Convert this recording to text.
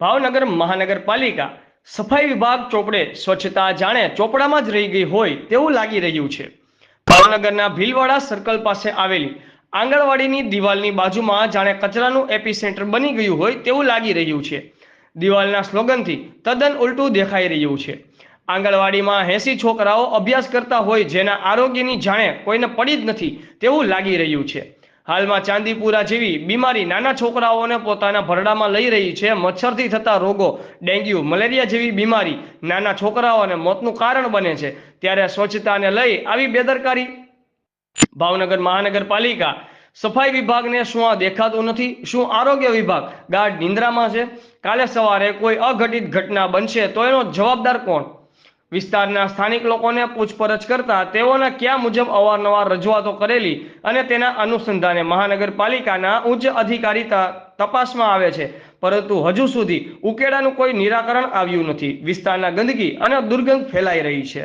ભાવનગર મહાનગરપાલિકા સફાઈ વિભાગ ચોપડે સ્વચ્છતા જાણે ચોપડામાં જ રહી ગઈ હોય તેવું લાગી રહ્યું છે. ભાવનગરના ભીલવાડા સર્કલ પાસે આવેલી આંગણવાડીની દિવાલની બાજુમાં જાણે કચરાનું એપી સેન્ટર બની ગયું હોય તેવું લાગી રહ્યું છે. દિવાલના સ્લોગનથી તદ્દન ઉલટું દેખાઈ રહ્યું છે. આંગણવાડીમાં એંસી છોકરાઓ અભ્યાસ કરતા હોય જેના આરોગ્યની જાણે કોઈને પડી જ નથી તેવું લાગી રહ્યું છે. હાલમાં ચાંદીપુરા જેવી બીમારી નાના છોકરાઓને પોતાના ભરડામાં લઈ રહી છે. મચ્છરથી થતા રોગો, ડેન્ગ્યુ, મલેરિયા જેવી બીમારી નાના છોકરાઓને મોતનું કારણ બને છે. ત્યારે સ્વચ્છતાને લઈ આવી બેદરકારી. ભાવનગર મહાનગરપાલિકા સફાઈ વિભાગને શું આ દેખાતું નથી? શું આરોગ્ય વિભાગ ગાઢ નિંદ્રામાં છે? કાલે સવારે કોઈ અઘટિત ઘટના બનશે તો એનો જવાબદાર કોણ? વિસ્તારના સ્થાનિક લોકોને પૂછપરછ કરતા તેઓના ક્યાં મુજબ અવારનવાર રજૂઆતો કરેલી અને તેના અનુસંધાને મહાનગરપાલિકાના ઉચ્ચ અધિકારી તપાસમાં આવે છે. પરંતુ હજુ સુધી ઉકેડાનું કોઈ નિરાકરણ આવ્યું નથી. વિસ્તારના ગંદકી અને દુર્ગંધ ફેલાઈ રહી છે.